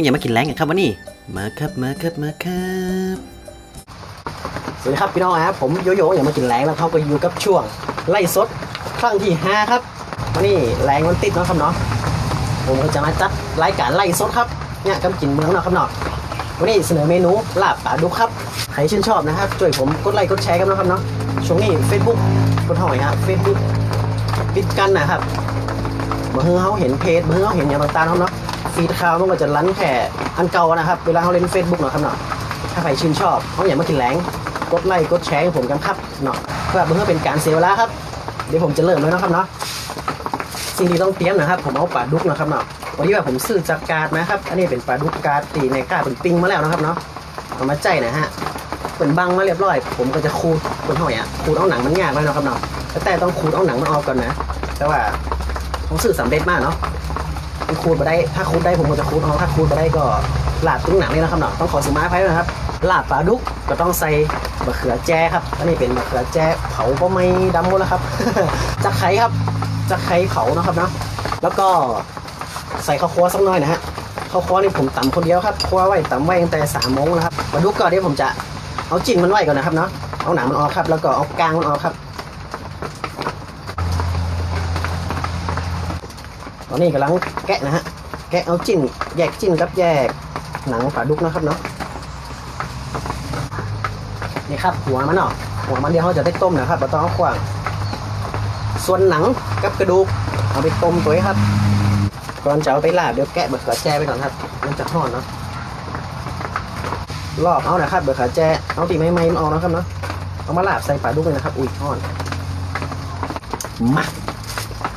อย่ามากินแรงกันครับวันนี้มาครับมาครับมาครับสวัสดีครับพี่น้องครับผมโยโย่อย่ามากินแรงแล้วเขาก็อยู่กับช่วงไล่สดครั้งที่ห้าครับวันนี้แรงมันติดเนาะครับเนาะผมก็จะมาจัดรายการไล่สดครับเนี่ยกำกินเมืองเนาะครับเนาะวันนี้เสนอเมนูลาบปลาดุกครับใครชื่นชอบนะครับช่วยผมกดไลค์กดแชร์กันนะครับเนาะช่วงนี้ Facebook กดหอยครับ Facebook ปิดกันนะครับเมื่อเขาเห็นเพจเมื่อเขาเห็นอย่างต่างๆเนาะ ฟีดข่าวมันก็จะลันแค่อันเก่านะครับ เวลาเขาเล่น Facebook เนาะครับเนาะถ้าใครชื่นชอบเขาอย่ามากินแรงกดไลค์กดแชร์ให้ผมกันครับเนาะเพื่อเพื่อเป็นการเสียเวลาครับ เดี๋ยวผมจะเริ่มแล้วนะครับเนาะสิ่งที่ต้องเตรียมนะครับ ผมเอาปลาดุกนะครับเนาะวันนี้ว่าผมซื้อจากการ์ดนะครับ อันนี้เป็นปลาดุกการ์ดตีในกล้าเป็นปิ้งมาแล้วนะครับเนาะเอามาใจนะฮะเป็นบังมาเรียบร้อย ผมก็จะขูดคนหอยอะขูดเอาหนังมันยากเลยนะครับเนาะแต่ต้องขูดเอาหนังมันออกก่อนนะ แต่ว่าผมซื้อสำเร็จมากเนาะ มันขูดมาได้ ถ้าขูดได้ผมก็จะขูดเอาถ้าขูดมาได้ก็ลาดตุ้งหนังเลยนะครับเนาะต้องขอสมาภัยด้วยนะครับลาบปลาดุกก็ต้องใส่มะเขือแจ้ครับ อันนี้เป็นมะเขือแจ้เผาก็ไม่ดำหมดแล้วครับจะไข่ครับจะไข่เผานะครับเนาะแล้วก็ใส่ข้าวคั่วสักหน่อยนะฮะข้าวคั่วนี่ผมตำคนเดียวครับคั่วไว้ตำไว้ตั้งแต่สามโมงนะครับปลาดุกก็เดี๋ยวผมจะเอาจิ้นมันไว้ก่อนนะครับเนาะเอาหนังมันออกครับ แล้วก็เอากลางมันออกครับ ตอนนี้กำลังแกะนะฮะ แกะเอาจิ้น แยกจิ้นกับแยกหนังปลาดุกนะครับเนาะ นี่ครับหัวมันเนาะ หัวมันเดี๋ยวเขาจะได้ต้มนะครับเราต้องเอาขวาง ส่วนหนังกับกระดูกเอาไปต้มตัวครับ ก่อนจะเอาไปลาบเดี๋ยวแกะเบอร์ขาแจ้ไปก่อนครับ มันจะห่อนเนาะ ลอกเอานะครับเบอร์ขาแจ้เอาตีไม้ไม้มันออกนะครับเนาะ เอามาลาบใส่ปลาดุกเลยนะครับ อุ้ยห่อน มา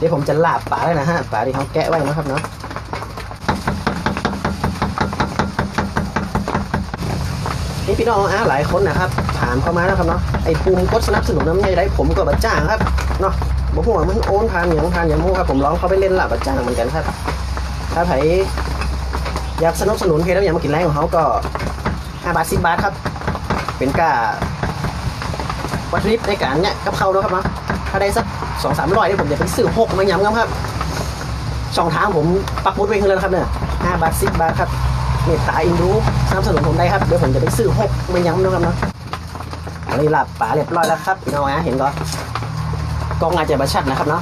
ดี๋ยวผมจะลาบปลาเลยนะฮะปลาที่เขาแกะไว้นะครับเนาะนี่พี่น้องอาหลายคนนะครับ ถามเข้ามาแล้วครับเนาะไอ้ปุ่มกดสนับสนุนน้ำใจได้ผมก็บัจ้างครับเนาะบอกหัวามันโอนผ่านอย่างผ่านอย่างมูครับผมร้องเขาไปเล่นลับบัจ้างเหมือนกันครับ ถ้าใครอยากสนับสนุนเพจแล้วอยากมากินแรงของเขาก็5บาท10บาทครับ เป็นกาวัตถุดิบในการเนี่ยกับเขาเนาะครับเนาะ ถ้าได้สักสองสามร้อยนี่ผมจะไปซื้อหกมาย้ำครับช่องทางผมปักหมุดไว้ให้แล้วนะครับเนี่ยห้าบาทสิบบาทครับเมตตาอินดูสนับสนุนผมได้ครับเดี๋ยวผมจะไปซื้อหกม่ย้ำนะครับเนาะอันนี้ลาบป่าเรียบร้อยแล้วครับพี่น้องนะเห็นก็กล้องอาจจะบัชัดนะครับเนาะ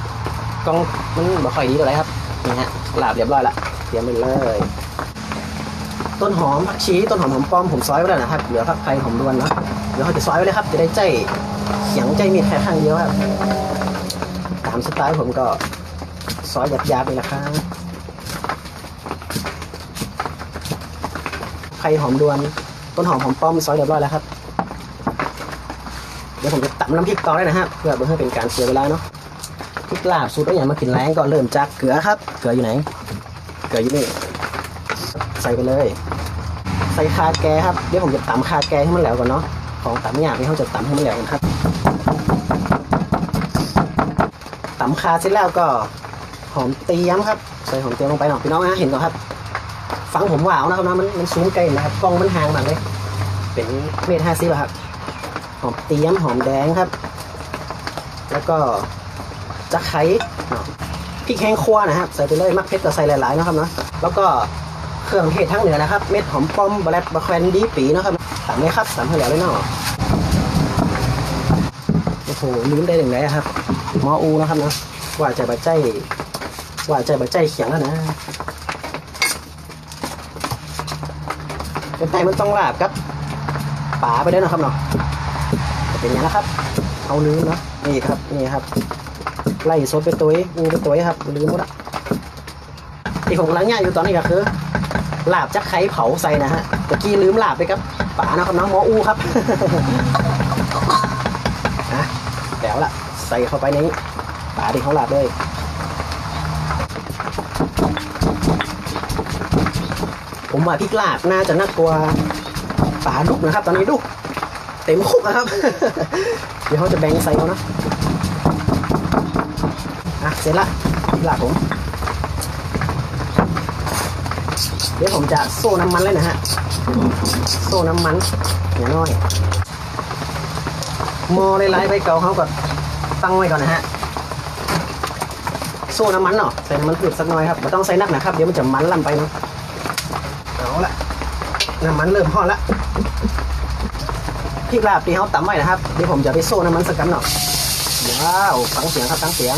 กล้องมันบ่ค่อยดีเท่าไหร่ครับนี่ฮะลาบเรียบร้อยละเตรียมไปเลยต้นหอมผักชีต้นหอมหอมป้อมผมซอยไว้แล้วนะครับเหลือผักไทยหอมดวนเนาะเดี๋ยวเขาจะซอยไว้เลยครับจะได้ใจ เขียงใจมีดแค่ข้างเดียวครับตามสไตล์ผมก็ซอยหยาบๆเละครับไข่หอมดวน ต้นหอมหอมป้อมซอยเรียบร้อยแล้วครับ เดี๋ยวผมจะตำน้ำพริกต่อได้นะฮะเพื่อไม่ให้เป็นการเสียเวลาเนาะพริกลาบสูตรต้องอย่างมากินแรงก็เริ่มจากเกลือครับ เกลืออยู่ไหน เกลืออยู่นี่ใส่ไปเลย ใส่คาแกครับ เดี๋ยวผมจะตำคาแกให้มันแหลวก่อนเนาะ ของตำยากนี่เขาจะตำให้มันแหลวกันครับตำคาเสร็จแล้วก็หอมเตรียมครับ ใส่หอมเตรียมลงไปหน่อยพี่น้องนะเห็นก่อนครับฟังผมว่าวนะครับนะมันมันซูมไกลนะครับกล้องมันห่างมากเลย เป็นเมตรห้าสิบครับหอมเตี้ยมหอมแดงครับ แล้วก็จะไคร้เนาะพริกแห้งคั่วนะครับใส่ไปเลยมักเผ็ดก็ใส่หลายๆนะครับเนาะแล้วก็ เครื่องเทศทั้งเหนือนะครับ เม็ดหอมป้อมบะแลดบะแควนดีปีนะครับตามเลยครับตามให้แล้วเลยเนาะโอ้โหลืมได้ถึงไหนอะครับหมออูนะครับนะว่าใจบะใจว่าใจบะใจเขียงแล้วนะเป็นไตมันต้องลาบครับป่าไปได้วยนะครับเนาะเป็นอย่างนี้นะครับ เอาลืมเนาะนี่ครับนี่ครับ ไล่ซดไปตัวองงูไปตัวครับลืมหมดละที่ผมกำลังง่ายอยู่ตอนนี้ก็คือ ลาบจักไข่เผาใส่นะฮะตะกี้ลืมลาบไปครับป่านะครับน้องหมออูครับนะแล้วล่ะใส่เข้าไปในป่าที่เขาลาบเลยผมว่าพริกลาบน่าจะน่ากลัวปลาดุกนะครับ ตอนนี้ดุกเต็มคุกนะครับ เดี๋ยวเขาจะแบ่งใส่เขานะอะเสร็จละพริกลาบผม เดี๋ยวผมจะโซ่น้ำมันเลยนะฮะ โซ่น้ำมันอย่าน้อยมอไล่ๆไปเกาเขาก็ตั้งไว้ก่อนนะฮะ โซ่น้ำมันเนาะใส่น้ำมันพืชสักน่อยครับไม่ต้องใส่นักนะครับ เดี๋ยวมันจะมันลำไปเนาะเอาละน้ำมันเริ่มหอดแล้วพริกลาบที่เขาตำไว้นะครับเดี๋ยวผมจะไปโซ่น้ำมันสักกันหน่อยว้าวฟังเสียงครับฟังเสียง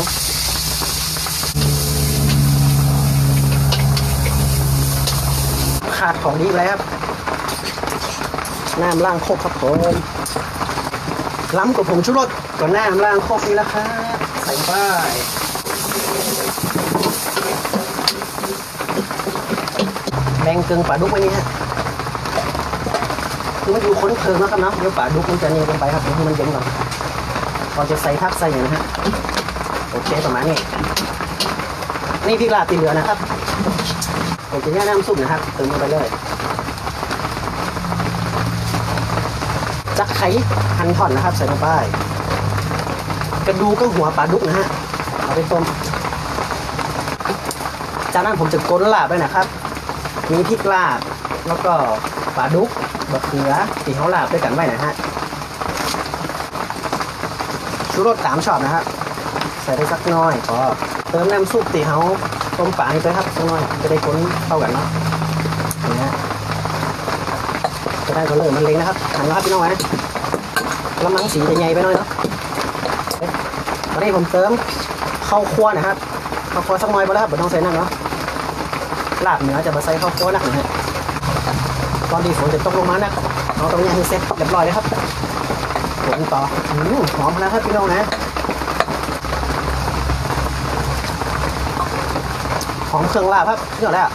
ขาดของดีแล้วครับ น้ำล้างโคกครับผมล้ำกับผงชูรสก็น้ำล้างโคกนี่แหละครับใส่ไปแบ่งเกึ่งปลาดุกไว้นี่ฮะคือมันอยู่ค้นเพลิงแล้วครับเนาะเดี๋ยวปลาดุกมันจะเนียนลงไปครับเดี๋ยวให้มันเย็นก่อนก่อนจะใส่ทักใส่อย่างนี้ฮะโอเคประมาณนี้นี่พริกลาบตีเหลือนะครับ ผมจะแยกน้ำซุปนะครับเติมลงไปเลยจักไข่หั่นท่อนนะครับ ใส่ลงไปกระดูกก็หัวปลาดุกนะฮะเอาไปต้มจากนั้นผมจะก้นลาบด้วยนะครับ มีพริกลาบแล้วก็ปลาดุกบะเขือตีเขาลาบด้วยกันไว้นะฮะชูรสตามชอบนะครับใส่ได้สักน้อยพอเติมน้ำซุปตีเขาต้มปลาให้ไปครับ สักหน้อยจะได้คนเข้ากันเนาะนี่ฮะจะได้ก็เริ่มมันเล็งนะครับหันแล้วครับพี่น้องนะกำลังสีจะใหญ่ไปหน่อยเนาะตอนนี้ผมเติมข้าวคั่วนะครับข้าวคั่วสักหน่อยพอแล้วครับไม่ต้องใส่นักเนาะลาบเหนือจะมาใส่ข้าวคั่วนักน่อยฮะตอนที่ฝนจะตกลงมานะเอาตรงนี้ให้เสร็จเรียบร้อยเลยครับฝนต่ออืมหอมแล้วครับพี่น้องนะ หอมเครื่องลาบครับนี่ก่อนแล้ว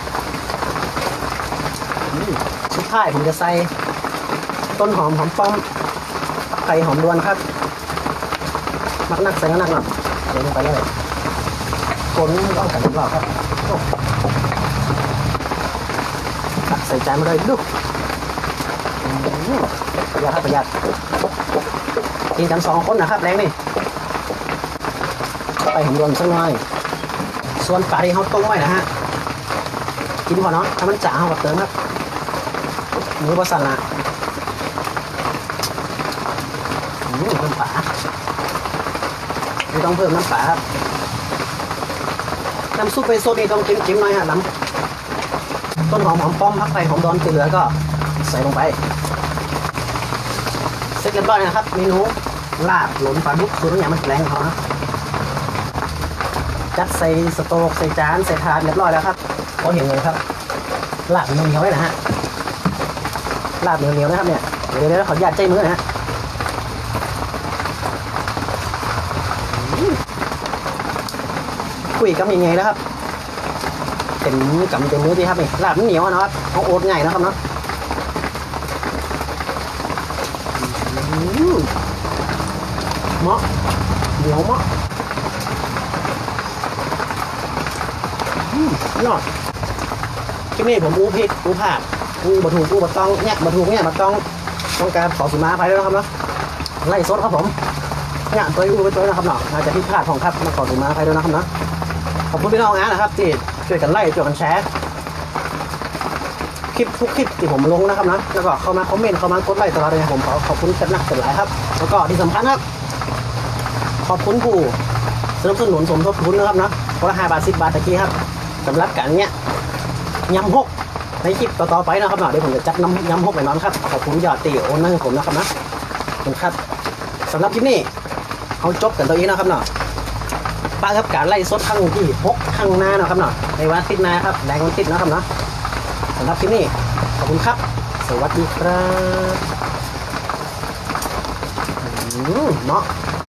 อืมสุดท้ายผมจะใส่ ต้นหอมหอมป้อมไข่หอมดวนครับมักนักใส่นักหน่อยเดี๋ยวลงไปเลยคนต้องกันรอบครับตักใส่จานมาเลยดูอืมประหยัดครับประหยัดกินกันสองคนนะครับแรงนี่ไข่หอมดวนสักหน่อย ส่วนปลาที่เขาต้มไว้นะฮะกินพอเนาะถ้ามันจ๋าเขาก็เติมครับหมูปลาสันละอืมเพิ่มปลาไม่ต้องเพิ่มน้ำปลาครับน้ำซุปไปโซดนี่ต้องจิ้มๆหน่อยฮะน้ำต้นหอมหอมป้อมพักไปหอมดอนที่เหลือก็ใส่ลงไปเสร็จเรียบร้อยนะครับเมนูลาบหลนปลาดุกสูตรอย่างมันแรงเขานะ จัดใส่สโต๊กใส่จานใส่ถาดเรียบร้อยแล้วครับพอเห็นเลยครับลาบเหนียวๆไว้นะฮะลาบเหนียวๆนะครับเนี่ยเดี๋ยวเดี๋ยวขออนุญาตใจมือนะฮะคุยกับยังไงนะครับเต็มมือกำเต็มมือดีครับนี่ลาบมันเหนียวนะครับเอาโอ๊ตง่ายนะครับเนาะเหมาะเหนียวเหมาะ ยอดคลิปนี้ผมอู้ผิดอู้พลาดอู้บะถูกอู้บะต้องเนี่ยบะถูกเนี่ยบะต้องต้องการขอสุมาไปด้วยนะครับเนาะไล่สดครับผมเนี่ยตัวอู้ไปตัวนะครับเนาะอาจจะผิดพลาดของครับมาขอสุมาไปด้วยนะครับเนาะขอบคุณพี่น้องอานะครับที่ช่วยกันไล่ช่วยกันแชร์คลิปทุกคลิปที่ผมลงนะครับนะแล้วก็เข้ามาคอมเมนต์เข้ามากดไลค์ตลอดเลยผมขอขอบคุณกันนักกันหลายครับ แล้วก็ที่สำคัญครับ ขอบคุณผู้สนับสนุนสมทบทุนนะครับนะคนละห้าบาทสิบบาทตะกี้ครับ สำหรับการเนี้ยยำหกในคลิปต่อๆไปนะครับเนาะเดี๋ยวผมจะจัดน้ำยำหกไปนอนครับขอบคุณยอดตีโอนนั่งผมนะครับนะขอบคุณครับสำหรับคลิปนี้เอาจบกันตัวนี้นะครับเนาะป้าครับการไล่สดครั้งที่หกครั้งหน้านะครับเนาะในวันอาทิตย์หน้าครับแดงวันอาทิตย์นะครับเนาะสำหรับคลิปนี้ขอบคุณครับ สวัสดีครับอืมเนาะ